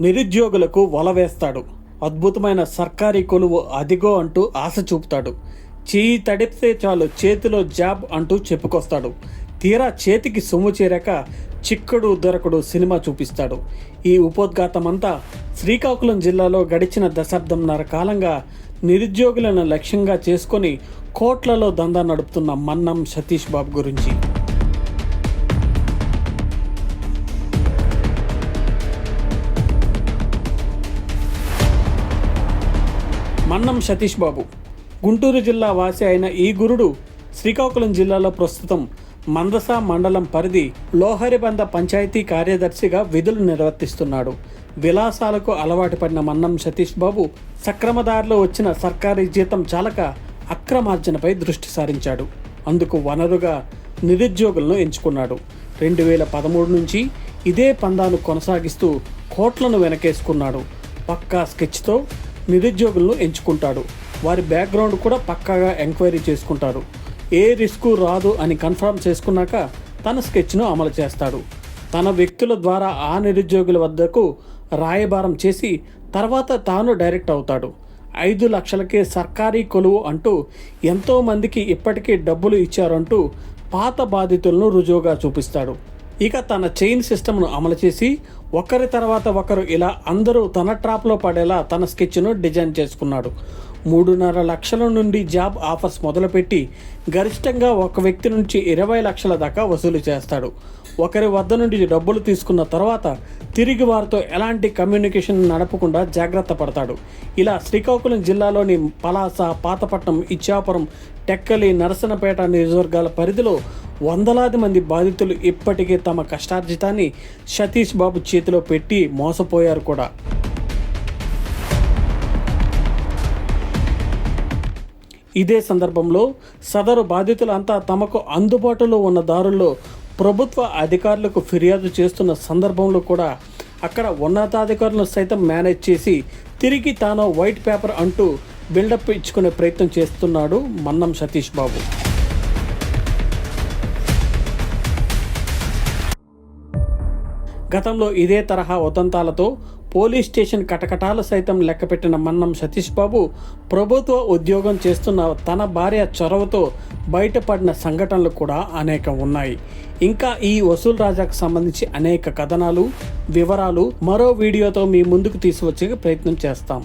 నిరుద్యోగులకు వల వేస్తాడు. అద్భుతమైన సర్కారీ కొలువు అదిగో అంటూ ఆశ చూపుతాడు. చేయి తడిపితే చాలు చేతిలో జాబ్ అంటూ చెప్పుకొస్తాడు. తీరా చేతికి సొమ్ము చేరాక చిక్కడు దొరకడు సినిమా చూపిస్తాడు. ఈ ఉపోద్ఘాతమంతా శ్రీకాకుళం జిల్లాలో గడిచిన దశాబ్దంన్నర కాలంగా నిరుద్యోగులను లక్ష్యంగా చేసుకొని కోట్లలో దందా నడుపుతున్న మన్నం సతీష్ బాబు గురించి. మన్నం సతీష్ బాబు. గుంటూరు జిల్లా వాసి అయిన ఈ గురుడు శ్రీకాకుళం జిల్లాలో ప్రస్తుతం మందస మండలం పరిధి లోహరిబంద పంచాయతీ కార్యదర్శిగా విధులు నిర్వర్తిస్తున్నాడు. విలాసాలకు అలవాటు పడిన మన్నం సతీష్ బాబు సక్రమదారిలో వచ్చిన సర్కారీ జీతం చాలక అక్రమార్జనపై దృష్టి సారించాడు. అందుకు వనరుగా నిరుద్యోగులను ఎంచుకున్నాడు. రెండు వేల పదమూడు నుంచి ఇదే పందాను కొనసాగిస్తూ కోట్లను వెనకేసుకున్నాడు. పక్కా స్కెచ్తో నిరుద్యోగులను ఎంచుకుంటాడు. వారి బ్యాక్గ్రౌండ్ కూడా పక్కాగా ఎంక్వైరీ చేసుకుంటారు ఏ రిస్క్ రాదు అని కన్ఫర్మ్ చేసుకున్నాక తన స్కెచ్ను అమలు చేస్తాడు. తన వ్యక్తుల ద్వారా ఆ నిరుద్యోగుల వద్దకు రాయబారం చేసి తర్వాత తాను డైరెక్ట్ అవుతాడు. ఐదు లక్షలకే సర్కారీ కొలువు అంటూ ఎంతోమందికి ఇప్పటికీ డబ్బులు ఇచ్చారంటూ పాత బాధితులను రుజువుగా చూపిస్తాడు. ఇక తన చైన్ సిస్టమ్ను అమలు చేసి ఒకరి తర్వాత ఒకరు ఇలా అందరూ తన ట్రాప్లో పడేలా తన స్కెచ్ను డిజైన్ చేసుకున్నాడు. మూడున్నర లక్షల నుండి జాబ్ ఆఫర్స్ మొదలుపెట్టి గరిష్టంగా ఒక వ్యక్తి నుంచి ఇరవై లక్షల దాకా వసూలు చేస్తాడు. ఒకరి వద్ద నుండి డబ్బులు తీసుకున్న తర్వాత తిరిగి వారితో ఎలాంటి కమ్యూనికేషన్ నడపకుండా జాగ్రత్త పడతాడు. ఇలా శ్రీకాకుళం జిల్లాలోని పలాస పాతపట్నం ఇచ్చాపురం టెక్కలి నరసనపేట నియోజకవర్గాల పరిధిలో వందలాది మంది బాధితులు ఇప్పటికే తమ కష్టార్జితాన్ని సతీష్ బాబు చేతిలో పెట్టి మోసపోయారు కూడా. ఇదే సందర్భంలో సదరు బాధితులంతా తమకు అందుబాటులో ఉన్న దారుల్లో ప్రభుత్వ అధికారులకు ఫిర్యాదు చేస్తున్న సందర్భంలో కూడా అక్కడ ఉన్నతాధికారులను సైతం మేనేజ్ చేసి తిరిగి తాను వైట్ పేపర్ అంటూ బిల్డప్ ఇచ్చుకునే ప్రయత్నం చేస్తున్నాడు మన్నం సతీష్ బాబు. గతంలో ఇదే తరహా ఉదంతాలతో పోలీస్ స్టేషన్ కటకటాలు సైతం లెక్కపెట్టిన మన్నం సతీష్ బాబు ప్రభుత్వ ఉద్యోగం చేస్తున్న తన భార్య చొరవతో బయటపడిన సంఘటనలు కూడా అనేకం ఉన్నాయి. ఇంకా ఈ వసూల్ రాజాకు సంబంధించి అనేక కథనాలు వివరాలు మరో వీడియోతో మీ ముందుకు తీసుకొచ్చే ప్రయత్నం చేస్తాం.